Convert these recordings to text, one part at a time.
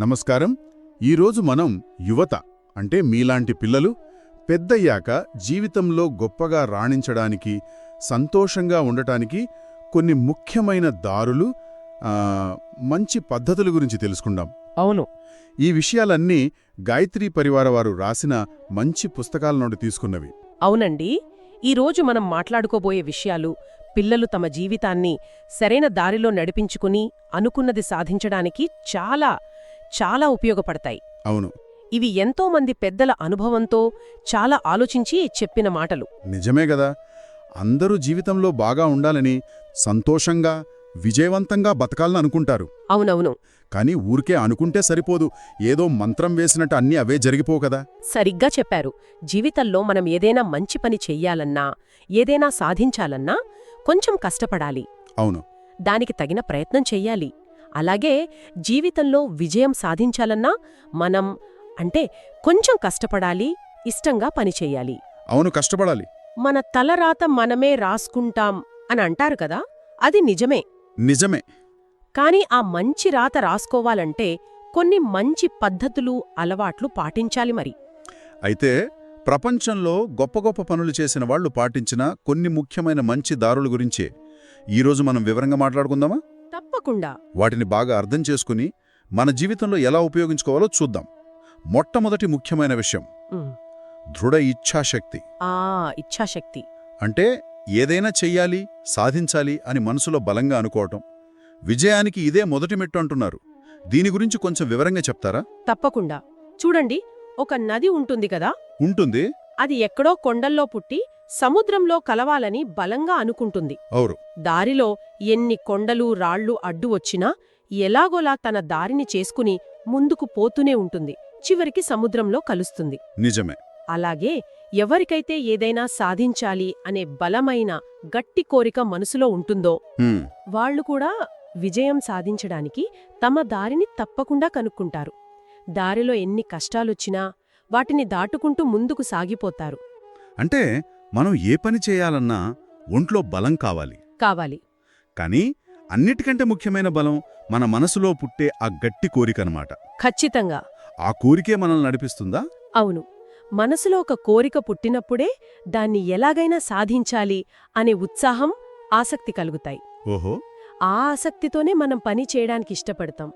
నమస్కారం. ఈరోజు మనం యువత అంటే మీలాంటి పిల్లలు పెద్దయ్యాక జీవితంలో గొప్పగా రాణించడానికి సంతోషంగా ఉండటానికి కొన్ని ముఖ్యమైన దారులు మంచి పద్ధతుల గురించి తెలుసుకుందాం. అవును. ఈ విషయాలన్నీ గాయత్రి పరివార వారు రాసిన మంచి పుస్తకాల నుండి తీసుకున్నవి. అవునండి. ఈరోజు మనం మాట్లాడుకోబోయే విషయాలు పిల్లలు తమ జీవితాన్ని సరైన దారిలో నడిపించుకుని అనుకున్నది సాధించడానికి చాలా చాలా ఉపయోగపడతాయి. అవును. ఇవి ఎంతో మంది పెద్దల అనుభవంతో చాలా ఆలోచించి చెప్పిన మాటలు. నిజమే గదా. అందరూ జీవితంలో బాగా ఉండాలని సంతోషంగా విజయవంతంగా బతకాలని అనుకుంటారు. అవునవును. కానీ ఊరికే అనుకుంటే సరిపోదు. ఏదో మంత్రం వేసినట్టు అన్నీ అవే జరిగిపోవు కదా. సరిగ్గా చెప్పారు. జీవితంలో మనం ఏదైనా మంచి పని చెయ్యాలన్నా ఏదైనా సాధించాలన్నా కొంచెం కష్టపడాలి. అవును. దానికి తగిన ప్రయత్నం చెయ్యాలి. అలాగే జీవితంలో విజయం సాధించాలన్నా మనం అంటే కొంచెం కష్టపడాలి ఇష్టంగా పనిచెయ్యాలి అవును కష్టపడాలి. మన తలరాత మనమే రాసుకుంటాం అని అంటారు కదా అది నిజమే. నిజమే. కాని ఆ మంచి రాత రాసుకోవాలంటే కొన్ని మంచి పద్ధతులు అలవాట్లు పాటించాలి మరి. అయితే ప్రపంచంలో గొప్ప గొప్ప పనులు చేసిన వాళ్ళు పాటించిన కొన్ని ముఖ్యమైన మంచి దారుల గురించే. ఈరోజు మనం వివరంగా మాట్లాడుకుందామా? తప్పకుండా. వాటిని బాగా అర్థం చేసుకుని మన జీవితంలో ఎలా ఉపయోగించుకోవాలో చూద్దాం. మొట్టమొదటి ముఖ్యమైన విషయం. దృఢ ఇచ్ఛాశక్తి. ఇచ్ఛాశక్తి. అంటే ఏదైనా చెయ్యాలి సాధించాలి అని మనసులో బలంగా అనుకోవటం. విజయానికి ఇదే మొదటి మెట్టు అంటున్నారు. దీని గురించి కొంచెం వివరంగా చెప్తారా? తప్పకుండా. చూడండి ఒక నది ఉంటుంది కదా? ఉంటుంది. అది ఎక్కడో కొండల్లో పుట్టి సముద్రంలో కలవాలని బలంగా అనుకుంటుంది. దారిలో ఎన్ని కొండలు రాళ్ళు అడ్డు వచ్చినా ఎలాగోలా తన దారిని చేసుకుని ముందుకు పోతూనే ఉంటుంది. చివరికి సముద్రంలో కలుస్తుంది. నిజమే. అలాగే ఎవరికైతే ఏదైనా సాధించాలి అనే బలమైన గట్టి కోరిక మనసులో ఉంటుందో వాళ్ళు కూడా విజయం సాధించడానికి తమ దారిని తప్పకుండా కనుక్కుంటారు. దారిలో ఎన్ని కష్టాలొచ్చినా వాటిని దాటుకుంటూ ముందుకు సాగిపోతారు. అంటే మనం ఏ పని చేయాలన్నా ఒంట్లో బలం కావాలి. కావాలి. కానీ అన్నిటికంటే ముఖ్యమైన బలం మన మనసులో పుట్టే ఆ గట్టి కోరికనమాట. ఖచ్చితంగా. ఆ కోరికే మనల్ని నడిపిస్తుందా? అవును. మనసులో ఒక కోరిక పుట్టినప్పుడే దాన్ని ఎలాగైనా సాధించాలి అనే ఉత్సాహం ఆసక్తి కలుగుతాయి. ఓహో. ఆ ఆసక్తితోనే మనం పని చేయడానికి ఇష్టపడతాం.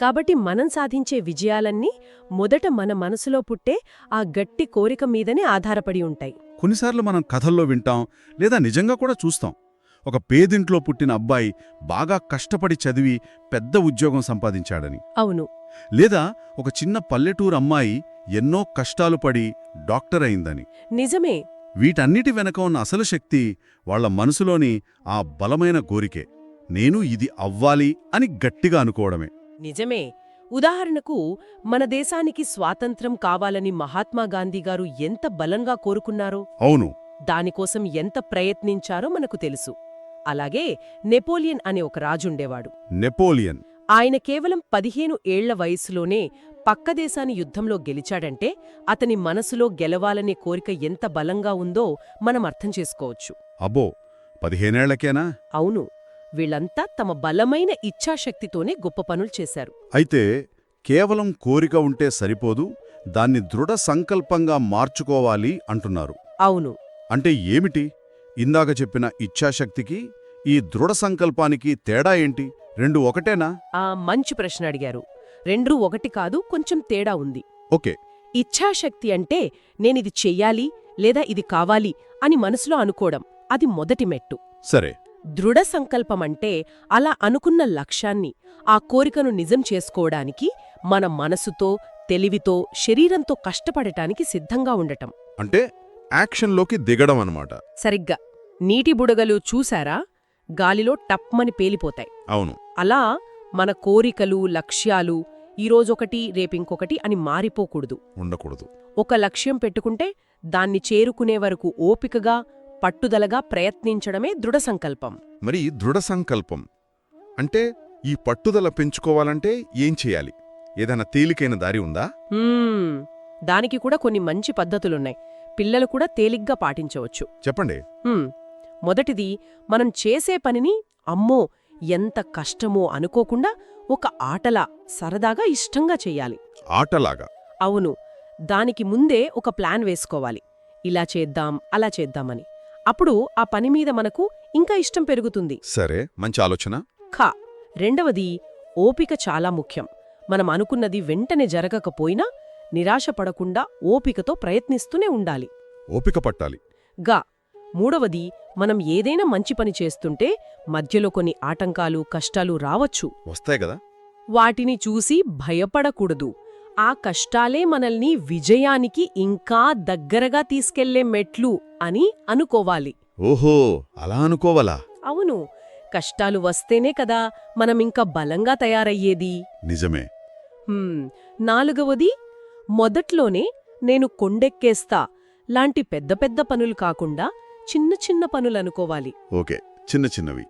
కాబట్టి మనం సాధించే విజయాలన్నీ మొదట మన మనసులో పుట్టే ఆ గట్టి కోరిక మీదనే ఆధారపడి ఉంటాయి. కొన్నిసార్లు మనం కథల్లో వింటాం లేదా నిజంగా కూడా చూస్తాం. ఒక పేదింట్లో పుట్టిన అబ్బాయి బాగా కష్టపడి చదివి పెద్ద ఉద్యోగం సంపాదించాడని. అవును. లేదా ఒక చిన్న పల్లెటూరు అమ్మాయి ఎన్నో కష్టాలు పడి డాక్టర్ అయిందని. నిజమే. వీటన్నిటి వెనక ఉన్న అసలు శక్తి వాళ్ళ మనసులోని ఆ బలమైన కోరికే. నేను ఇది అవ్వాలి అని గట్టిగా అనుకోవడమే. నిజమే. ఉదాహరణకు మన దేశానికి స్వాతంత్రం కావాలని మహాత్మా గాంధీ గారు ఎంత బలంగా కోరుకున్నారో అవును. దానికోసం ఎంత ప్రయత్నించారో మనకు తెలుసు. అలాగే నెపోలియన్ అనే ఒక రాజుండేవాడు. నెపోలియన్. ఆయన కేవలం పదిహేను ఏళ్ళ వయసులోనే పక్క దేశాన్ని యుద్ధంలో గెలిచాడంటే అతని మనసులో గెలవాలనే కోరిక ఎంత బలంగా ఉందో మనం అర్థం చేసుకోవచ్చు. అబ్బో! పదిహేనేళ్ళకేనా? అవును. వీళ్ళంతా తమ బలమైన ఇచ్ఛాశక్తితోనే గొప్ప పనులు చేశారు. అయితే కేవలం కోరిక ఉంటే సరిపోదు దాన్ని దృఢ సంకల్పంగా మార్చుకోవాలి అంటున్నారు. అవును. అంటే ఏమిటి? ఇందాక చెప్పిన ఇచ్ఛాశక్తికి ఈ దృఢ సంకల్పానికి తేడా ఏంటి? రెండు ఒకటేనా? ఆ మంచి ప్రశ్న అడిగారు. రెండూ ఒకటి కాదు కొంచెం తేడా ఉంది. ఓకే. ఇచ్ఛాశక్తి అంటే నేనిది చెయ్యాలి లేదా ఇది కావాలి అని మనసులో అనుకోవడం అది మొదటి మెట్టు. సరే. దృఢ సంకల్పమంటే అలా అనుకున్న లక్ష్యాన్ని ఆ కోరికను నిజం చేసుకోవడానికి మన మనసుతో తెలివితో శరీరంతో కష్టపడటానికి సిద్ధంగా ఉండటం. అంటే యాక్షన్లోకి దిగడం అన్నమాట. సరిగ్గా. నీటి బుడగలు చూశారా? గాలిలో టప్మని పేలిపోతాయి. అవును. అలా మన కోరికలు లక్ష్యాలు ఈరోజొకటి రేపింకొకటి అని మారిపోకూడదు. ఉండకూడదు. ఒక లక్ష్యం పెట్టుకుంటే దాన్ని చేరుకునే వరకు ఓపికగా పట్టుదలగా ప్రయత్నించడమే దృఢ సంకల్పం. మరి దృఢ సంకల్పం అంటే ఈ పట్టుదల పెంచుకోవాలంటే ఏం చేయాలి? ఏదైనా తేలికైన దారి ఉందా. దానికి కూడా కొన్ని మంచి పద్ధతులున్నాయి. పిల్లలు కూడా తేలిగ్గా పాటించవచ్చు. చెప్పండి. మొదటిది మనం చేసే పనిని అమ్మో ఎంత కష్టమో అనుకోకుండా ఒక ఆటలా సరదాగా ఇష్టంగా చెయ్యాలి ఆటలాగా? అవును. దానికి ముందే ఒక ప్లాన్ వేసుకోవాలి. ఇలా చేద్దాం అలా చేద్దామని. అప్పుడు ఆ పని మీద మనకు ఇంకా ఇష్టం పెరుగుతుంది. సరే మంచి ఆలోచన. ఖ. రెండవది ఓపిక చాలా ముఖ్యం. మనం అనుకున్నది వెంటనే జరగకపోయినా నిరాశపడకుండా ఓపికతో ప్రయత్నిస్తూనే ఉండాలి. ఓపిక పట్టాలి. గా. మూడవది మనం ఏదైనా మంచి పని చేస్తుంటే మధ్యలో కొన్ని ఆటంకాలు కష్టాలు రావచ్చు. వస్తాయి కదా. వాటిని చూసి భయపడకూడదు. ఆ కష్టాలే మనల్ని విజయానికి ఇంకా దగ్గరగా తీసుకెళ్ళే మెట్లు అని అనుకోవాలి. ఓహో అలా అనుకోవాలా? అవును. కష్టాలు వస్తేనే కదా మనమింకా బలంగా తయారయ్యేది. నిజమే. నాలుగవది మొదట్లోనే నేను కొండెక్కేస్తా. లాంటి పెద్ద పెద్ద పనులు కాకుండా చిన్న చిన్న పనులనుకోవాలి ఓకే. చిన్న చిన్నవి.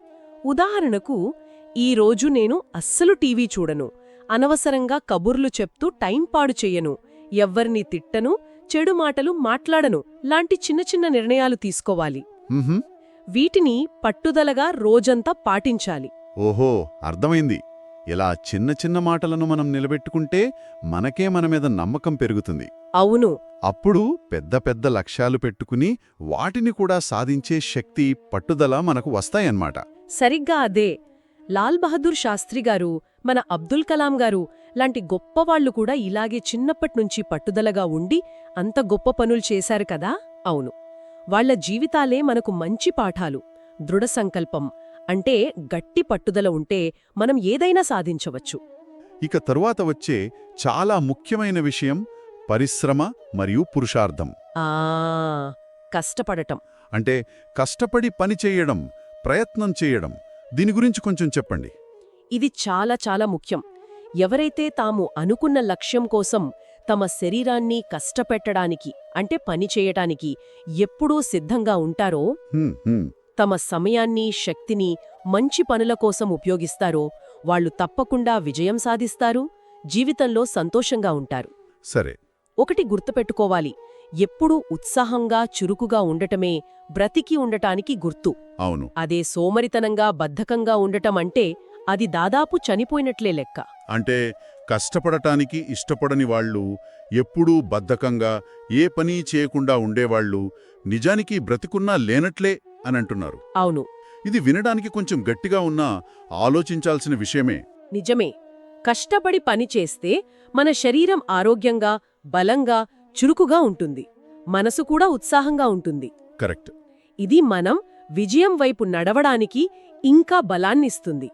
ఉదాహరణకు ఈరోజు నేను అస్సలు టీవీ చూడను. అనవసరంగా కబుర్లు చెప్తూ టైం పాడు చెయ్యను. ఎవ్వరిని తిట్టను చెడు మాటలు మాట్లాడను లాంటి చిన్న చిన్న నిర్ణయాలు తీసుకోవాలి. వీటిని పట్టుదలగా రోజంతా పాటించాలి. ఓహో అర్థమైంది. ఇలా చిన్న చిన్న మాటలను మనం నిలబెట్టుకుంటే మనకే మన మీద నమ్మకం పెరుగుతుంది. అవును. అప్పుడు పెద్ద పెద్ద లక్ష్యాలు పెట్టుకుని వాటిని కూడా సాధించే శక్తి పట్టుదల మనకు వస్తాయన్నమాట. సరిగ్గా అదే. లాల్ బహదూర్ శాస్త్రి గారు మన అబ్దుల్ కలాం గారు లాంటి గొప్పవాళ్ళు కూడా ఇలాగే చిన్నప్పట్నుంచి పట్టుదలగా ఉండి అంత గొప్ప పనులు చేశారు కదా? అవును. వాళ్ళ జీవితాలే మనకు మంచి పాఠాలు దృఢ సంకల్పం అంటే గట్టి పట్టుదల ఉంటే మనం ఏదైనా సాధించవచ్చు. ఇక తరువాత వచ్చే చాలా ముఖ్యమైన విషయం పరిశ్రమ మరియు పురుషార్థం. ఆ కష్టపడటం. అంటే కష్టపడి పని చేయడం ప్రయత్నం చేయడం దీని గురించి కొంచెం చెప్పండి. ఇది చాలా చాలా ముఖ్యం. ఎవరైతే తాము అనుకున్న లక్ష్యం కోసం తమ శరీరాన్ని కష్టపెట్టడానికి అంటే పని చేయటానికి ఎప్పుడూ సిద్ధంగా ఉంటారో. తమ సమయాన్ని శక్తిని మంచి పనుల కోసం ఉపయోగిస్తారో వాళ్ళు తప్పకుండా విజయం సాధిస్తారు జీవితంలో సంతోషంగా ఉంటారు. సరే. ఒకటి గుర్తుపెట్టుకోవాలి. ఎప్పుడూ ఉత్సాహంగా చురుకుగా ఉండటమే బ్రతికి ఉండటానికి గుర్తు. అవును. అదే సోమరితనంగా బద్ధకంగా ఉండటం అంటే అది దాదాపు చనిపోయినట్లే లెక్క. అంటే కష్టపడటానికి ఇష్టపడని వాళ్ళు ఎప్పుడూ బద్ధకంగా ఏ పనీ చేయకుండా ఉండేవాళ్ళు నిజానికి బ్రతికున్నా లేనట్లే అని అంటున్నారు. అవును. ఇది వినడానికి కొంచెం గట్టిగా ఉన్నా ఆలోచించాల్సిన విషయమే. నిజమే. కష్టపడి పని చేస్తే మన శరీరం ఆరోగ్యంగా బలంగా చురుకుగా ఉంటుంది. మనసు కూడా ఉత్సాహంగా ఉంటుంది. కరెక్ట్. ఇది మనం విజయం వైపు నడవడానికి ఇంకా బలాన్నిస్తుంది.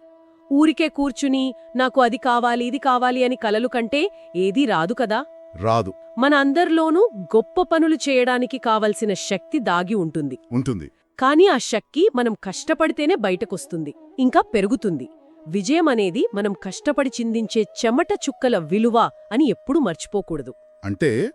ఊరికే కూర్చుని నాకు అది కావాలి ఇది కావాలి అని కలలు కంటే ఏదీ రాదు కదా? రాదు. మన అందరిలోనూ గొప్ప పనులు చేయడానికి కావలసిన శక్తి దాగి ఉంటుంది. ఉంటుంది. కానీ ఆ శక్తి మనం కష్టపడితేనే బయటకొస్తుంది. ఇంకా పెరుగుతుంది. విజయం అనేది మనం కష్టపడి చిందించే చెమట చుక్కల విలువ అని ఎప్పుడూ మర్చిపోకూడదు. అంటే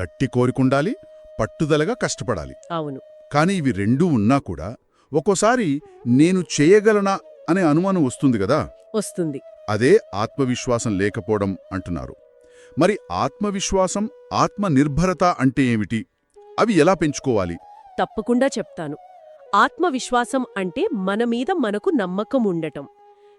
గట్టి కోరికుండాలి పట్టుదలగా కష్టపడాలి. అవును. కానీ ఇవి రెండూ ఉన్నా కూడా ఒక్కోసారి నేను చేయగలనా అనే అనుమానం వస్తుంది కదా? వస్తుంది. అదే ఆత్మవిశ్వాసం లేకపోవడం అంటున్నారు. మరి ఆత్మవిశ్వాసం ఆత్మనిర్భరత అంటే ఏమిటి? అవి ఎలా పెంచుకోవాలి? తప్పకుండా చెప్తాను. ఆత్మవిశ్వాసం అంటే మన మీద మనకు నమ్మకం ఉండటం.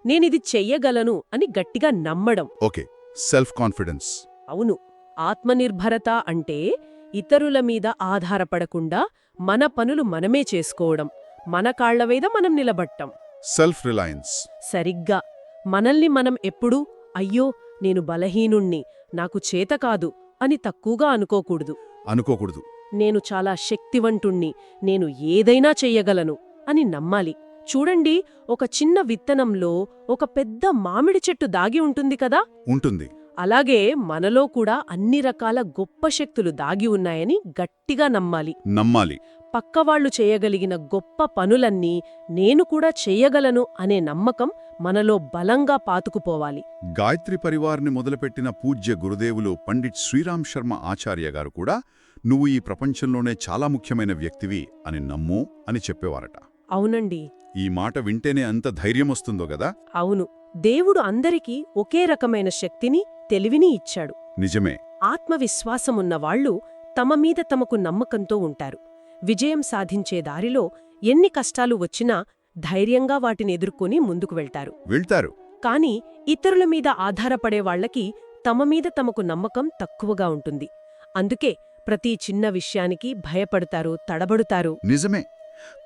నేనిది చెయ్యగలను అని గట్టిగా నమ్మడం. ఓకే. Self confidence. అవును. ఆత్మనిర్భరత అంటే ఇతరుల మీద ఆధారపడకుండా మన పనులు మనమే చేసుకోవడం మన కాళ్ళ మీద మనం నిలబట్టం. సెల్ఫ్ రిలయన్స్ సరిగ్గా. మనల్ని మనం ఎప్పుడూ అయ్యో నేను బలహీనుణ్ణి నాకు చేత కాదు అని తక్కువగా అనుకోకూడదు. అనుకోకూడదు. నేను చాలా శక్తివంతుణ్ణి నేను ఏదైనా చెయ్యగలను అని నమ్మాలి. చూడండి ఒక చిన్న విత్తనంలో ఒక పెద్ద మామిడి చెట్టు దాగి ఉంటుంది కదా? ఉంటుంది. అలాగే మనలో కూడా అన్ని రకాల గొప్ప శక్తులు దాగి ఉన్నాయని గట్టిగా నమ్మాలి. నమ్మాలి. పక్కవాళ్ళు చేయగలిగిన గొప్ప పనులన్నీ నేను కూడా చెయ్యగలను అనే నమ్మకం మనలో బలంగా పాతుకుపోవాలి. గాయత్రి పరివార్ని మొదలుపెట్టిన పూజ్య గురుదేవులు పండిట్ శ్రీరామ్ శర్మ ఆచార్య గారు కూడా నువ్వు ఈ ప్రపంచంలోనే చాలా ముఖ్యమైన వ్యక్తివి అని నమ్ము అని చెప్పేవారట. అవునండి. ఈ మాట వింటేనే అంత ధైర్యం వస్తుందో గదా అవును. దేవుడు అందరికీ ఒకే రకమైన శక్తిని తెలివిని ఇచ్చాడు. నిజమే. ఆత్మవిశ్వాసమున్న వాళ్ళు తమ మీద తమకు నమ్మకంతో ఉంటారు. విజయం సాధించే దారిలో ఎన్ని కష్టాలు వచ్చినా ధైర్యంగా వాటిని ఎదుర్కొని ముందుకు వెళ్తారు. వెళ్తారు. కాని ఇతరుల మీద ఆధారపడే వాళ్ళకి తమ మీద తమకు నమ్మకం తక్కువగా ఉంటుంది. అందుకే ప్రతి చిన్న విషయానికి భయపడతారు తడబడుతారు. నిజమే.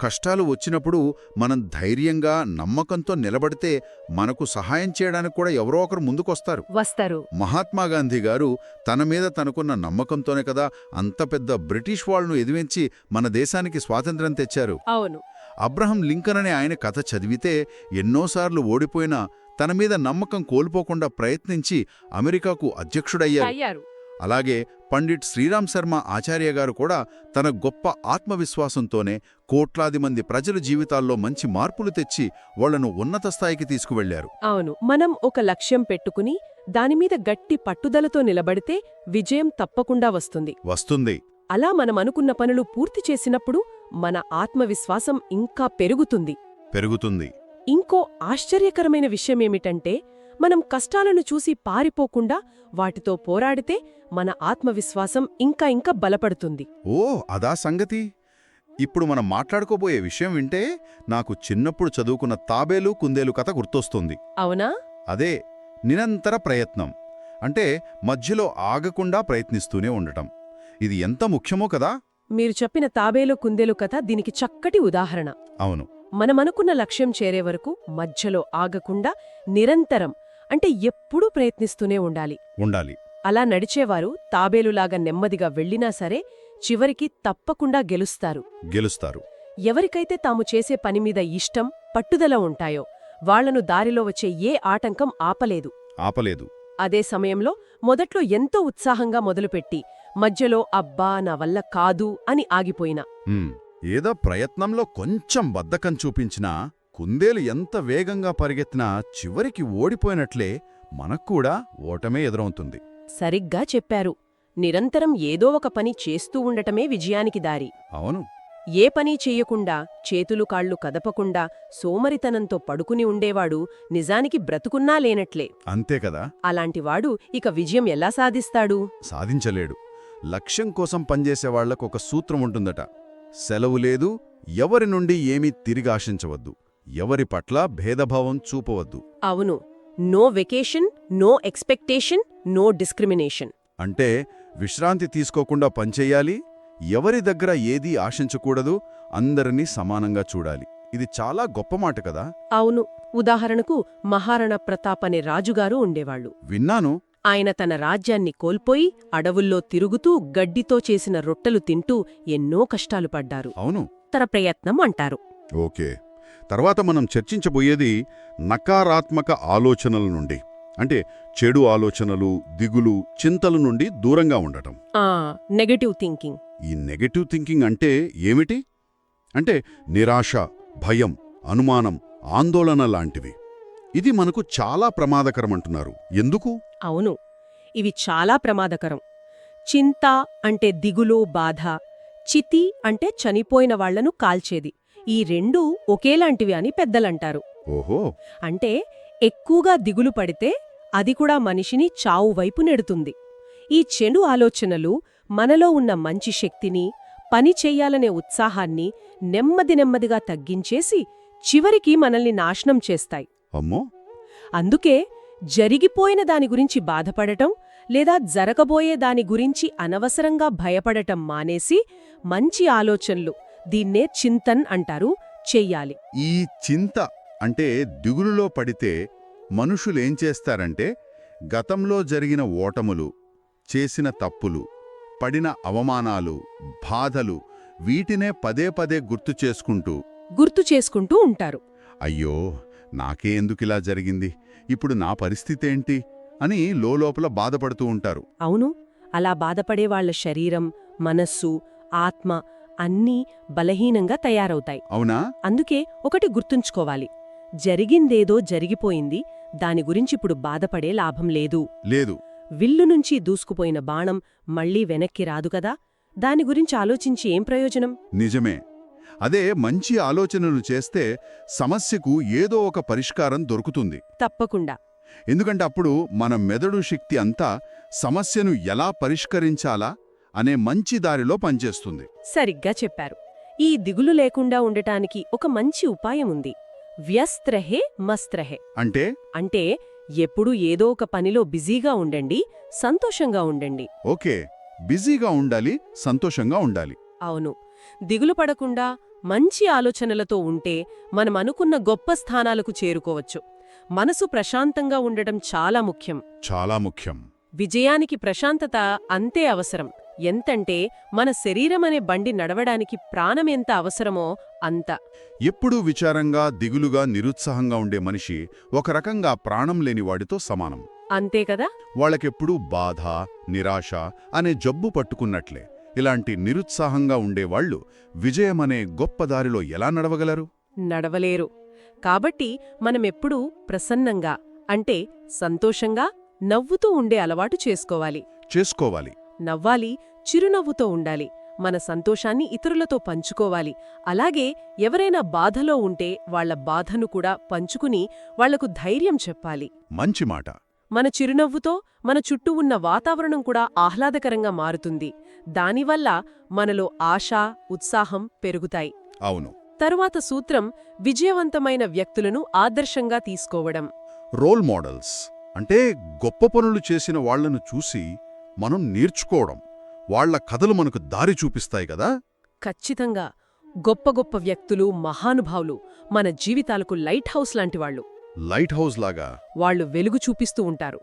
కష్టాలు వచ్చినప్పుడు మనం ధైర్యంగా నమ్మకంతో నిలబడితే మనకు సహాయం చేయడానికి కూడా ఎవరో ఒకరు ముందుకొస్తారు. వస్తారు. మహాత్మా గాంధీ గారు తన మీద తనకున్న నమ్మకంతోనే కదా అంత పెద్ద బ్రిటిష్ వాళ్ళను ఎదిరించి మన దేశానికి స్వాతంత్ర్యం తెచ్చారు. అవును. అబ్రహం లింకన్ అనే ఆయన కథ చదివితే ఎన్నోసార్లు ఓడిపోయినా తన మీద నమ్మకం కోల్పోకుండా ప్రయత్నించి అమెరికాకు అధ్యక్షుడయ్యారు. అలాగే పండిట్ శ్రీరామ్ శర్మ ఆచార్య గారు కూడా తన గొప్ప ఆత్మవిశ్వాసంతోనే కోట్లాది మంది ప్రజల జీవితాల్లో మంచి మార్పులు తెచ్చి వాళ్ళను ఉన్నత స్థాయికి తీసుకువెళ్ళారు అవును మనం ఒక లక్ష్యం పెట్టుకుని దానిమీద గట్టి పట్టుదలతో నిలబడితే విజయం తప్పకుండా వస్తుంది. వస్తుంది. అలా మనం అనుకున్న పనులు పూర్తి చేసినప్పుడు మన ఆత్మవిశ్వాసం ఇంకా పెరుగుతుంది. పెరుగుతుంది. ఇంకో ఆశ్చర్యకరమైన విషయమేమిటంటే మనం కష్టాలను చూసి పారిపోకుండా వాటితో పోరాడితే మన ఆత్మవిశ్వాసం ఇంకా ఇంకా బలపడుతుంది. ఓ అదా సంగతి. ఇప్పుడు మనం మాట్లాడుకోబోయే విషయం వింటే నాకు చిన్నప్పుడు చదువుకున్న తాబేలు కుందేలు కథ గుర్తొస్తుంది. అవునా? అదే నిరంతర ప్రయత్నం. అంటే మధ్యలో ఆగకుండా ప్రయత్నిస్తూనే ఉండటం. ఇది ఎంత ముఖ్యమో కదా? మీరు చెప్పిన తాబేలు కుందేలు కథ దీనికి చక్కటి ఉదాహరణ. అవును. మనమనుకున్న లక్ష్యం చేరే వరకు మధ్యలో ఆగకుండా నిరంతరం అంటే ఎప్పుడూ ప్రయత్నిస్తూనే ఉండాలి. ఉండాలి. అలా నడిచేవారు తాబేలులాగా నెమ్మదిగా వెళ్ళినా సరే చివరికి తప్పకుండా గెలుస్తారు. గెలుస్తారు. ఎవరికైతే తాము చేసే పనిమీద ఇష్టం పట్టుదల ఉంటాయో వాళ్ళను దారిలో వచ్చే ఏ ఆటంకం ఆపలేదు. ఆపలేదు. అదే సమయంలో మొదట్లో ఎంతో ఉత్సాహంగా మొదలుపెట్టి మధ్యలో అబ్బా నా వల్ల కాదు అని ఆగిపోయినా. ఏదో ప్రయత్నంలో కొంచెం బద్ధకం చూపించినా కుందేలు ఎంత వేగంగా పరిగెత్తినా చివరికి ఓడిపోయినట్లే మనక్కూడా ఓటమే ఎదురవుతుంది. సరిగ్గా చెప్పారు. నిరంతరం ఏదో ఒక పని చేస్తూ ఉండటమే విజయానికి దారి. అవును. ఏ పని చెయ్యకుండా చేతులు కాళ్ళు కదపకుండా సోమరితనంతో పడుకుని ఉండేవాడు నిజానికి బ్రతుకున్నా లేనట్లే. అంతే కదా. అలాంటివాడు ఇక విజయం ఎలా సాధిస్తాడు? సాధించలేడు. లక్ష్యం కోసం పనిచేసే వాళ్ళకు ఒక సూత్రం ఉంటుందట. సెలవు లేదు ఎవరి నుండి ఏమీ తిరిగి ఆశించవద్దు. ఎవరి పట్ల భేదభావం చూపవద్దు. అవును. No vacation no expectation no discrimination. అంటే విశ్రాంతి తీసుకోకుండా పనిచెయ్యాలి ఎవరి దగ్గర ఏదీ ఆశించకూడదు అందరినీ సమానంగా చూడాలి. ఇది చాలా గొప్ప మాట కదా? అవును. ఉదాహరణకు మహారాణా ప్రతాప్ అనే రాజుగారు ఉండేవాళ్ళు విన్నాను. ఆయన తన రాజ్యాన్ని కోల్పోయి అడవుల్లో తిరుగుతూ గడ్డితో చేసిన రొట్టెలు తింటూ ఎన్నో కష్టాలు పడ్డారు. అవును. తన ప్రయత్నం అంటారు. ఓకే. తర్వాత మనం చర్చించబోయేది నకారాత్మక ఆలోచనల నుండి అంటే చెడు ఆలోచనలు దిగులు చింతల నుండి దూరంగా ఉండటం. నెగటివ్ థింకింగ్ ఈ నెగటివ్ థింకింగ్ అంటే ఏమిటి? అంటే నిరాశ భయం అనుమానం ఆందోళన లాంటివి. ఇది మనకు చాలా ప్రమాదకరమంటున్నారు ఎందుకు? అవును ఇవి చాలా ప్రమాదకరం. చింత అంటే దిగులు బాధ చితి అంటే చనిపోయిన వాళ్ళను కాల్చేది. ఈ రెండూ ఒకేలాంటివి అని పెద్దలంటారు. ఓహో. అంటే ఎక్కువగా దిగులు పడితే అది కూడా మనిషిని చావు వైపు నెడుతుంది. ఈ చెడు ఆలోచనలు మనలో ఉన్న మంచి శక్తిని పని చెయ్యాలనే ఉత్సాహాన్ని నెమ్మది నెమ్మదిగా తగ్గించేసి చివరికి మనల్ని నాశనం చేస్తాయి. అమ్మో. అందుకే జరిగిపోయిన దాని గురించి బాధపడటం లేదా జరగబోయే దాని గురించి అనవసరంగా భయపడటం మానేసి మంచి ఆలోచనలు దీన్నే చింతన్ అంటారు చెయ్యాలి. ఈ చింత అంటే దిగులులో పడితే మనుషులేం చేస్తారంటే గతంలో జరిగిన ఓటములు చేసిన తప్పులు పడిన అవమానాలు బాధలు వీటినే పదే పదే గుర్తు చేసుకుంటూ గుర్తు చేసుకుంటూ ఉంటారు. అయ్యో నాకే ఎందుకిలా జరిగింది? ఇప్పుడు నా పరిస్థితేంటి అని లోలోపల బాధపడుతూ ఉంటారు. అవును అలా బాధపడే వాళ్ళ శరీరం మనస్సు ఆత్మ అన్నీ బలహీనంగా తయారవుతాయి. అవునా? అందుకే ఒకటి గుర్తుంచుకోవాలి. జరిగిందేదో జరిగిపోయింది దాని గురించిప్పుడు బాధపడే లాభం లేదు. లేదు. విల్లు నుంచి దూసుకుపోయిన బాణం మళ్ళీ వెనక్కి రాదు కదా? దాని గురించి ఆలోచించి ఏం ప్రయోజనం? నిజమే. అదే మంచి ఆలోచనలు చేస్తే సమస్యకు ఏదో ఒక పరిష్కారం దొరుకుతుంది. తప్పకుండా. ఎందుకంటే అప్పుడు మన మెదడు శక్తి అంతా సమస్యను ఎలా పరిష్కరించాలా? అనే మంచి దారిలో పనిచేస్తుంది. సరిగ్గా చెప్పారు. ఈ దిగులు లేకుండా ఉండటానికి ఒక మంచి ఉపాయం ఉంది. వ్యస్త్రహే మస్త్రహే. అంటే? అంటే ఎప్పుడూ ఏదో ఒక పనిలో బిజీగా ఉండండి సంతోషంగా ఉండండి. ఓకే. బిజీగా ఉండాలి సంతోషంగా ఉండాలి. అవును. దిగులు పడకుండా మంచి ఆలోచనలతో ఉంటే మనం అనుకున్న గొప్ప స్థానాలకు చేరుకోవచ్చు. మనసు ప్రశాంతంగా ఉండటం చాలా ముఖ్యం. చాలా ముఖ్యం. విజయానికి ప్రశాంతత అంతే అవసరం. ఎంతంటే మన శరీరమనే బండి నడవడానికి ప్రాణం ఎంత అవసరమో అంత. ఎప్పుడూ విచారంగా దిగులుగా నిరుత్సాహంగా ఉండే మనిషి ఒక రకంగా ప్రాణం లేని వాడితో సమానం. అంతే కదా? వాళ్ళకెప్పుడూ బాధ నిరాశ అనే జబ్బు పట్టుకున్నట్లే. ఇలాంటి నిరుత్సాహంగా ఉండేవాళ్ళు విజయమనే గొప్ప దారిలో ఎలా నడవగలరు? నడవలేరు. కాబట్టి మనమెప్పుడూ ప్రసన్నంగా అంటే సంతోషంగా నవ్వుతూ ఉండే అలవాటు చేసుకోవాలి. చేసుకోవాలి. నవ్వాలి చిరునవ్వుతో ఉండాలి. మన సంతోషాన్ని ఇతరులతో పంచుకోవాలి. అలాగే ఎవరైనా బాధలో ఉంటే వాళ్ళ బాధను కూడా పంచుకుని వాళ్ళకు ధైర్యం చెప్పాలి. మంచి మాట. మన చిరునవ్వుతో మన చుట్టూ ఉన్న వాతావరణం కూడా ఆహ్లాదకరంగా మారుతుంది. దానివల్ల మనలో ఆశ ఉత్సాహం పెరుగుతాయి. అవును. తరువాత సూత్రం విజయవంతమైన వ్యక్తులను ఆదర్శంగా తీసుకోవడం. రోల్ మోడల్స్ అంటే గొప్ప పనులు చేసిన వాళ్ళను చూసి మనం నేర్చుకోవడం. వాళ్ళ కథలు మనకు దారి చూపిస్తాయి కదా? ఖచ్చితంగా. గొప్ప గొప్ప వ్యక్తులు మహానుభావులు మన జీవితాలకు లైట్ హౌస్ లాంటివాళ్ళు లైట్ హౌస్ లాగా? వాళ్ళు వెలుగు చూపిస్తూ ఉంటారు.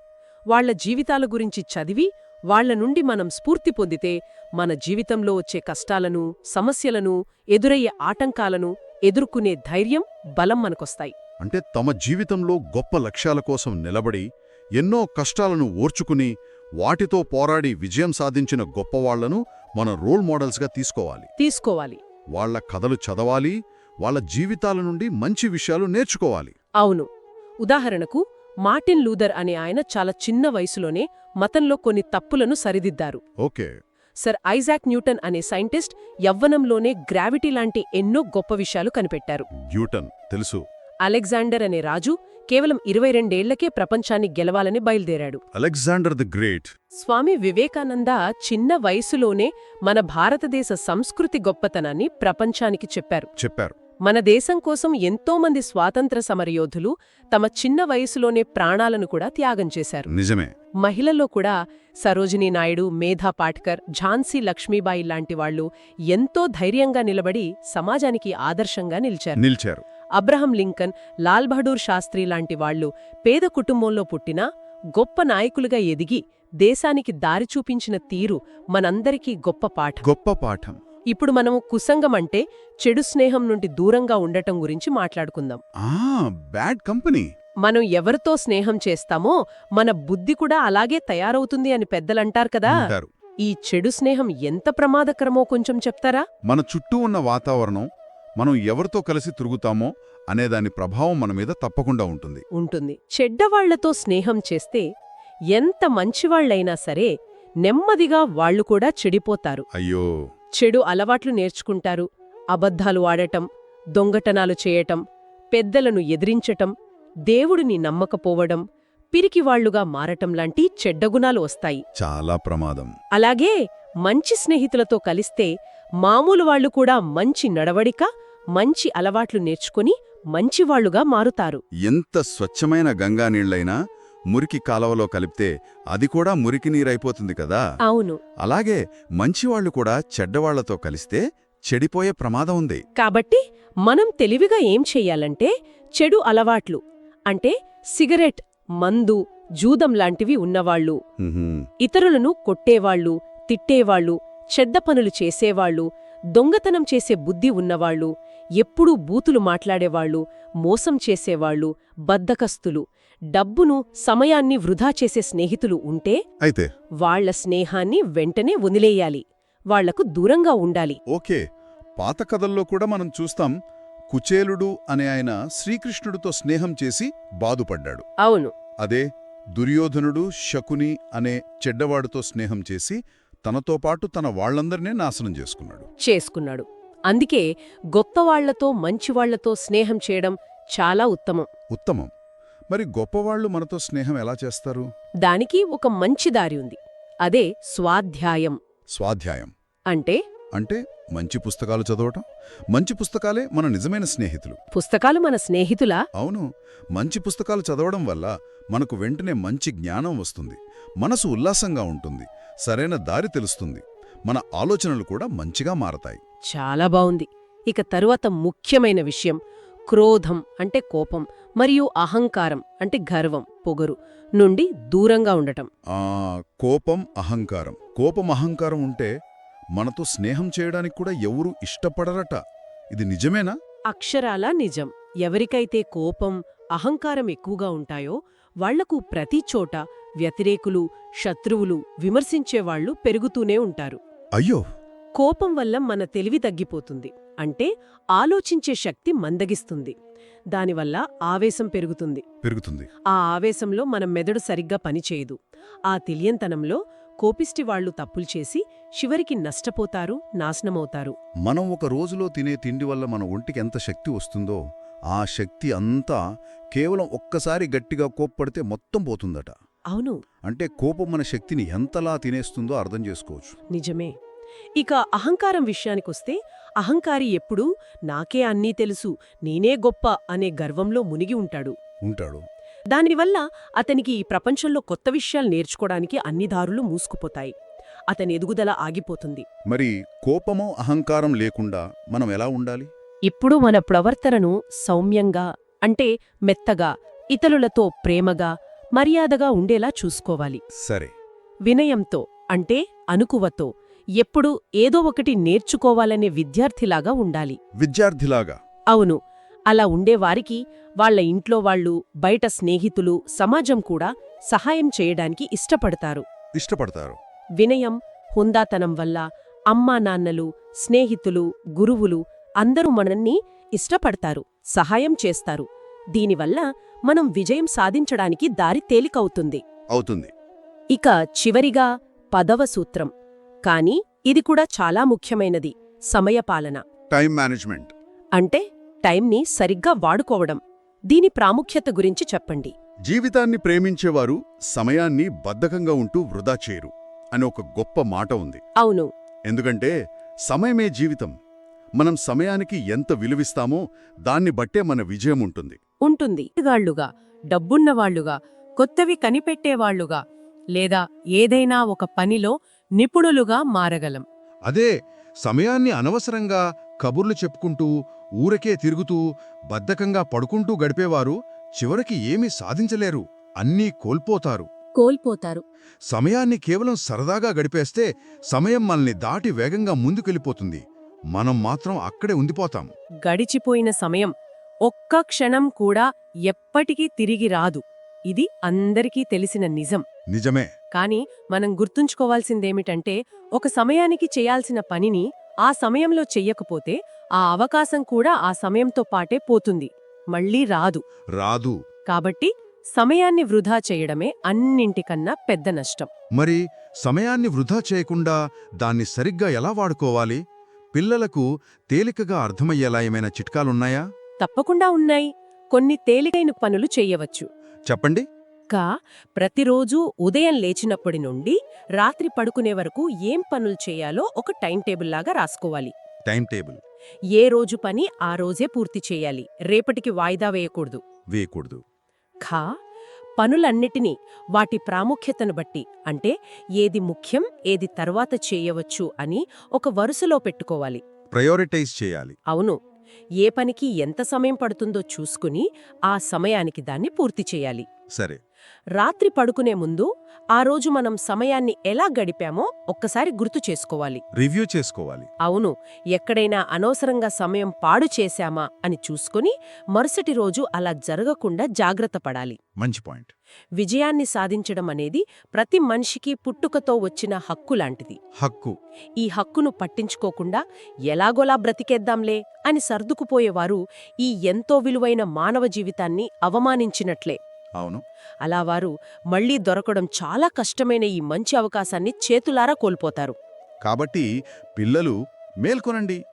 వాళ్ళ జీవితాల గురించి చదివి వాళ్ళ నుండి మనం స్ఫూర్తి పొందితే మన జీవితంలో వచ్చే కష్టాలను సమస్యలను ఎదురయ్యే ఆటంకాలను ఎదుర్కొనే ధైర్యం బలం మనకొస్తాయి. అంటే తమ జీవితంలో గొప్ప లక్ష్యాల కోసం నిలబడి ఎన్నో కష్టాలను ఓర్చుకుని వాటితో పోరాడి విజయం సాధించిన గొప్పవాళ్ళను మన రోల్ మోడల్స్గా తీసుకోవాలి. తీసుకోవాలి. వాళ్ళ కథలు చదవాలి వాళ్ళ జీవితాల నుండి మంచి విషయాలు నేర్చుకోవాలి. అవును. ఉదాహరణకు మార్టిన్ లూథర్ అనే ఆయన చాలా చిన్న వయసులోనే మతంలో కొన్ని తప్పులను సరిదిద్దారు. ఓకే. సర్ ఐజాక్ న్యూటన్ అనే సైంటిస్ట్ యవ్వనంలోనే గ్రావిటీ లాంటి ఎన్నో గొప్ప విషయాలు కనిపెట్టారు. న్యూటన్ తెలుసు. అలెగ్జాండర్ అనే రాజు కేవలం ఇరవై రెండేళ్ళకే ప్రపంచాన్ని గెలవాలని బయలుదేరాడు. Alexander the Great. Swami Vivekananda చిన్న వయసులోనే మన భారతదేశ సంస్కృతి గొప్పతనాన్ని ప్రపంచానికి చెప్పారు. చెప్పారు. మన దేశం కోసం ఎంతోమంది స్వాతంత్ర సమరయోధులు తమ చిన్న వయసులోనే ప్రాణాలను కూడా త్యాగం చేశారు. నిజమే. మహిళల్లో కూడా సరోజినీ నాయుడు మేధా పాట్కర్ ఝాన్సీ లక్ష్మీబాయి లాంటి వాళ్ళు ఎంతో ధైర్యంగా నిలబడి సమాజానికి ఆదర్శంగా నిలిచారు. నిల్చారు. అబ్రహం లింకన్ లాల్ బహదూర్ శాస్త్రి లాంటి వాళ్ళు పేద కుటుంబంలో పుట్టినా గొప్ప నాయకులుగా ఎదిగి దేశానికి దారి చూపించిన తీరు మనందరికీ గొప్ప పాఠం. గొప్ప పాఠం. ఇప్పుడు మనము కుసంగం అంటే చెడు స్నేహం నుండి దూరంగా ఉండటం గురించి మాట్లాడుకుందాం. ఆ బ్యాడ్ కంపెనీ. మనం ఎవరితో స్నేహం చేస్తామో మన బుద్ధి కూడా అలాగే తయారవుతుంది అని పెద్దలంటారు కదా. ఈ చెడు స్నేహం ఎంత ప్రమాదకరమో కొంచెం చెప్తారా? మన చుట్టూ ఉన్న వాతావరణం మనం ఎవరితో కలిసి తిరుగుతామో అనేదాని ప్రభావం మన మీద తప్పకుండా ఉంటుంది. ఉంటుంది. చెడ్డవాళ్ళతో స్నేహం చేస్తే ఎంత మంచివాళ్ళైనా సరే నెమ్మదిగా వాళ్ళు కూడా చెడిపోతారు. అయ్యో! చెడు అలవాట్లు నేర్చుకుంటారు. అబద్ధాలు ఆడటం దొంగటనాలు చేయటం పెద్దలను ఎదిరించటం దేవుడిని నమ్మకపోవడం పిరికివాళ్ళుగా మారటం లాంటి చెడ్డగుణాలు వస్తాయి. చాలా ప్రమాదం. అలాగే మంచి స్నేహితులతో కలిస్తే మామూలు వాళ్ళు కూడా మంచి నడవడిక మంచి అలవాట్లు నేర్చుకుని మంచివాళ్ళుగా మారుతారు. ఎంత స్వచ్ఛమైన గంగా నీళ్ళైనా మురికి కాలవలో కలిపితే అది కూడా మురికి నీరైపోతుంది కదా? అవును. అలాగే మంచివాళ్ళు కూడా చెడ్డవాళ్ళతో కలిస్తే చెడిపోయే ప్రమాదం ఉంది. కాబట్టి మనం తెలివిగా ఏం చెయ్యాలంటే చెడు అలవాట్లు అంటే సిగరెట్ మందు జూదం లాంటివి ఉన్నవాళ్ళు ఇతరులను కొట్టేవాళ్ళు తిట్టేవాళ్ళు చెడ్డ పనులు చేసేవాళ్ళు దొంగతనం చేసే బుద్ధి ఉన్నవాళ్ళు ఎప్పుడూ బూతులు మాట్లాడేవాళ్ళు మోసం చేసేవాళ్ళు బద్దకస్తులు డబ్బును సమయాన్ని వృధా చేసే స్నేహితులు ఉంటే అయితే? వాళ్ళ స్నేహాన్ని వెంటనే వదిలేయాలి. వాళ్ళకు దూరంగా ఉండాలి. ఓకే. పాత కథల్లో కూడా మనం చూస్తాం కుచేలుడు అనే ఆయన శ్రీకృష్ణుడితో స్నేహం చేసి బాధపడ్డాడు. అవును. అదే దుర్యోధనుడు శకుని అనే చెడ్డవాడితో స్నేహం చేసి తనతో పాటు తన వాళ్ళందరినీ నాశనం చేసుకున్నాడు. చేసుకున్నాడు. అందుకే గొప్పవాళ్ళతో మంచివాళ్ళతో స్నేహం చేయడం చాలా ఉత్తమం. ఉత్తమం. మరి గొప్పవాళ్ళు మనతో స్నేహం ఎలా చేస్తారు? దానికి ఒక మంచి దారి ఉంది. అదే స్వాధ్యాయం. స్వాధ్యాయం. అంటే? అంటే మంచి పుస్తకాలు చదవటం? మంచి పుస్తకాలే మన నిజమైన స్నేహితులు. పుస్తకాలు మన స్నేహితులా? అవును. మంచి పుస్తకాలు చదవడం వల్ల మనకు వెంటనే మంచి జ్ఞానం వస్తుంది. మనసు ఉల్లాసంగా ఉంటుంది. సరైన దారి తెలుస్తుంది. మన ఆలోచనలు కూడా మంచిగా మారతాయి. చాలా బావుంది ఇక తరువాత ముఖ్యమైన విషయం క్రోధం అంటే కోపం మరియు అహంకారం అంటే గర్వం పొగరు నుండి దూరంగా ఉండటం. కోపం అహంకారం. కోపం అహంకారం ఉంటే మనతో స్నేహం చేయడానికి కూడా ఎవరూ ఇష్టపడరట. ఇది నిజమేనా? అక్షరాలా నిజం. ఎవరికైతే కోపం అహంకారం ఎక్కువగా ఉంటాయో వాళ్ళకు ప్రతి చోట వ్యతిరేకులు శత్రువులు విమర్శించేవాళ్ళు పెరుగుతూనే ఉంటారు. అయ్యో! కోపం వల్ల మన తెలివి తగ్గిపోతుంది. అంటే ఆలోచించే శక్తి మందగిస్తుంది. దానివల్ల ఆవేశం పెరుగుతుంది. పెరుగుతుంది. ఆ ఆవేశంలో మన మెదడు సరిగ్గా పనిచేయదు. ఆ తెలియంతనంలో కోపిష్టి వాళ్ళు తప్పులు చేసి చివరికి నష్టపోతారు నాశనమవుతారు. మనం ఒక రోజులో తినే తిండి వల్ల మన ఒంటికి ఎంత శక్తి వస్తుందో ఆ శక్తి అంతా కేవలం ఒక్కసారి గట్టిగా కోప్పడితే మొత్తం పోతుందట. అవును. అంటే కోపం మన శక్తిని ఎంతలా తినేస్తుందో అర్థం చేసుకోవచ్చు. నిజమే. ఇక అహంకారం విషయానికొస్తే అహంకారి ఎప్పుడూ నాకే అన్నీ తెలుసు నేనే గొప్ప అనే గర్వంలో మునిగి ఉంటాడు. ఉంటాడు. దానివల్ల అతనికి ఈ ప్రపంచంలో కొత్త విషయాలు నేర్చుకోవడానికి అన్ని దారులు మూసుకుపోతాయి. అతని ఎదుగుదల ఆగిపోతుంది. మరి కోపమో అహంకారం లేకుండా మనం ఎలా ఉండాలి? ఇప్పుడు మన ప్రవర్తనను సౌమ్యంగా అంటే మెత్తగా ఇతరులతో ప్రేమగా మర్యాదగా ఉండేలా చూసుకోవాలి. సరే. వినయంతో అంటే అనుకువతో ఎప్పుడూ ఏదో ఒకటి నేర్చుకోవాలనే విద్యార్థిలాగా ఉండాలి. విద్యార్థిలాగా? అవును. అలా ఉండేవారికి వాళ్ళ ఇంట్లో వాళ్ళు బయట స్నేహితులు సమాజం కూడా సహాయం చేయడానికి ఇష్టపడతారు. ఇష్టపడతారు. వినయం హుందాతనం వల్ల అమ్మా నాన్నలు స్నేహితులు గురువులు అందరూ మనల్ని ఇష్టపడతారు సహాయం చేస్తారు. దీనివల్ల మనం విజయం సాధించడానికి దారి తేలికవుతుంది. అవుతుంది. ఇక చివరిగా పదవ సూత్రం. కాని ఇది కూడా చాలా ముఖ్యమైనది సమయపాలన టైం మేనేజ్మెంట్. అంటే టైంని సరిగ్గా వాడుకోవడం. దీని ప్రాముఖ్యత గురించి చెప్పండి. జీవితాన్ని ప్రేమించేవారు సమయాన్ని బద్ధకంగా ఉంటూ వృధా చేయరు అని ఒక గొప్ప మాట ఉంది. అవును. ఎందుకంటే సమయమే జీవితం. మనం సమయానికి ఎంత విలువిస్తామో దాన్ని బట్టే మన విజయం ఉంటుంది. ఉంటుంది. గాళ్ళుగా డబ్బున్నవాళ్ళుగా కొత్తవి కనిపెట్టేవాళ్ళుగా లేదా ఏదైనా ఒక పనిలో నిపుణులుగా మారగలం. అదే సమయాన్ని అనవసరంగా కబుర్లు చెప్పుకుంటూ ఊరకే తిరుగుతూ బద్ధకంగా పడుకుంటూ గడిపేవారు చివరికి ఏమీ సాధించలేరు అన్నీ కోల్పోతారు. కోల్పోతారు. సమయాన్ని కేవలం సరదాగా గడిపేస్తే సమయం మనల్ని దాటి వేగంగా ముందుకెళ్ళిపోతుంది. మనం మాత్రం అక్కడే ఉండిపోతాం. గడిచిపోయిన సమయం ఒక్క క్షణం కూడా ఎప్పటికీ తిరిగి రాదు. ఇది అందరికీ తెలిసిన నిజం. నిజమే. కాని మనం గుర్తుంచుకోవాల్సిందేమిటంటే ఒక సమయానికి చేయాల్సిన పనిని ఆ సమయంలో చెయ్యకపోతే ఆ అవకాశం కూడా ఆ సమయంతో పాటే పోతుంది. మళ్ళీ రాదు. రాదు. కాబట్టి సమయాన్ని వృధా చేయడమే అన్నింటికన్నా పెద్ద నష్టం. మరి సమయాన్ని వృధా చేయకుండా దాన్ని సరిగ్గా ఎలా వాడుకోవాలి? పిల్లలకు తేలికగా అర్థమయ్యేలా ఏమైనా చిట్కాలున్నాయా? తప్పకుండా ఉన్నాయి. కొన్ని తేలికైన పనులు చెయ్యవచ్చు చెప్పండి. కా ప్రతిరోజూ ఉదయం లేచినప్పటి నుండి రాత్రి పడుకునే వరకు ఏం పనులు చేయాలో ఒక టైం టేబుల్ లాగా రాసుకోవాలి. Time table. ఏ రోజు పని ఆ రోజే పూర్తి చేయాలి. రేపటికి వాయిదా వేయకూడదు. వేయకూడదు. ఖా పనులన్నిటినీ వాటి ప్రాముఖ్యతను బట్టి అంటే ఏది ముఖ్యం ఏది తర్వాత చేయవచ్చు అని ఒక వరుసలో పెట్టుకోవాలి. ప్రయోరిటైజ్ చేయాలి. అవును. ఏ పనికి ఎంత సమయం పడుతుందో చూసుకుని ఆ సమయానికి దాన్ని పూర్తి చేయాలి. సరే. రాత్రి పడుకునే ముందు ఆ రోజు మనం సమయాన్ని ఎలా గడిపామో ఒక్కసారి గుర్తు చేసుకోవాలి. రివ్యూ చేసుకోవాలి. అవును ఎక్కడైనా అనవసరంగా సమయం పాడు చేశామా అని చూసుకుని మరుసటి రోజు అలా జరగకుండా జాగ్రత్త పడాలి. మంచి పాయింట్. విజయాన్ని సాధించడం అనేది ప్రతి మనిషికి పుట్టుకతో వచ్చిన హక్కు లాంటిది. హక్కు. ఈ హక్కును పట్టించుకోకుండా ఎలాగోలా బ్రతికేద్దాంలే అని సర్దుకుపోయేవారు ఈ ఎంతో విలువైన మానవ జీవితాన్ని అవమానించినట్లే. అవును. అలా వారు మళ్ళీ దొరకడం చాలా కష్టమైన ఈ మంచి అవకాశాన్ని చేతులారా కోల్పోతారు. కాబట్టి పిల్లలు మేల్కొనండి.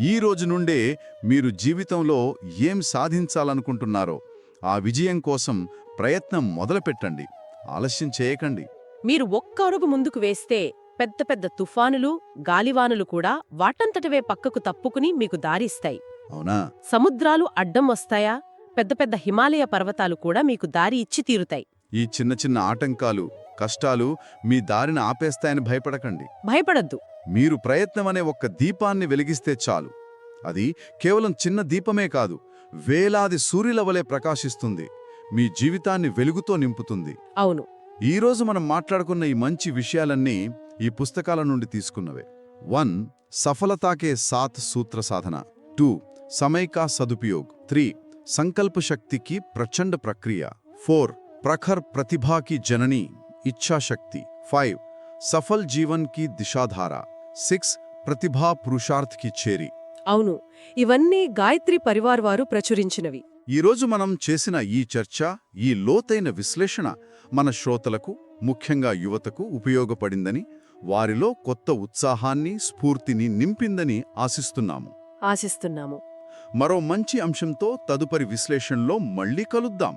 ఈ రోజు నుండే మీరు జీవితంలో ఏం సాధించాలనుకుంటున్నారో ఆ విజయం కోసం ప్రయత్నం మొదలుపెట్టండి. ఆలస్యం చేయకండి. మీరు ఒక్క అడుగు ముందుకు వేస్తే పెద్ద పెద్ద తుఫానులు గాలివానులు కూడా వాటంతటవే పక్కకు తప్పుకుని మీకు దారిస్తాయి. అవునా? సముద్రాలు అడ్డం వస్తాయా? పెద్ద పెద్ద హిమాలయ పర్వతాలు కూడా మీకు దారి ఇచ్చి తీరుతాయి. ఈ చిన్న చిన్న ఆటంకాలు కష్టాలు మీ దారిని ఆపేస్తాయని భయపడకండి. భయపడద్దు. మీరు ప్రయత్నం అనే ఒక్క దీపాన్ని వెలిగిస్తే చాలు. అది కేవలం చిన్న దీపమే కాదు వేలాది సూర్యుల వలె ప్రకాశిస్తుంది. మీ జీవితాన్ని వెలుగుతో నింపుతుంది. అవును. ఈరోజు మనం మాట్లాడుకున్న ఈ మంచి విషయాలన్నీ ఈ పుస్తకాల నుండి తీసుకున్నవే. వన్ సఫలతాకే సాత్ సూత్ర సాధన. టూ సమైకా సదుపయోగ్. త్రీ సంకల్ప శక్తికి ప్రచండ ప్రక్రియ. ఫోర్ ప్రఖర్ ప్రతిభాకి జనని ఇచ్ఛాశక్తి. ఫైవ్ సఫల్ జీవన్కి దిశాధార. సిక్స్ ప్రతిభా పురుషార్థ్కి చేరి. అవును ఇవన్నీ గాయత్రి పరివార్ వారు ప్రచురించినవి. ఈరోజు మనం చేసిన ఈ చర్చ ఈ లోతైన విశ్లేషణ మన శ్రోతలకు ముఖ్యంగా యువతకు ఉపయోగపడిందని వారిలో కొత్త ఉత్సాహాన్ని స్ఫూర్తిని నింపిందని ఆశిస్తున్నాము. ఆశిస్తున్నాము. మరో మంచి అంశంతో తదుపరి విశ్లేషణలో మళ్ళీ కలుద్దాం.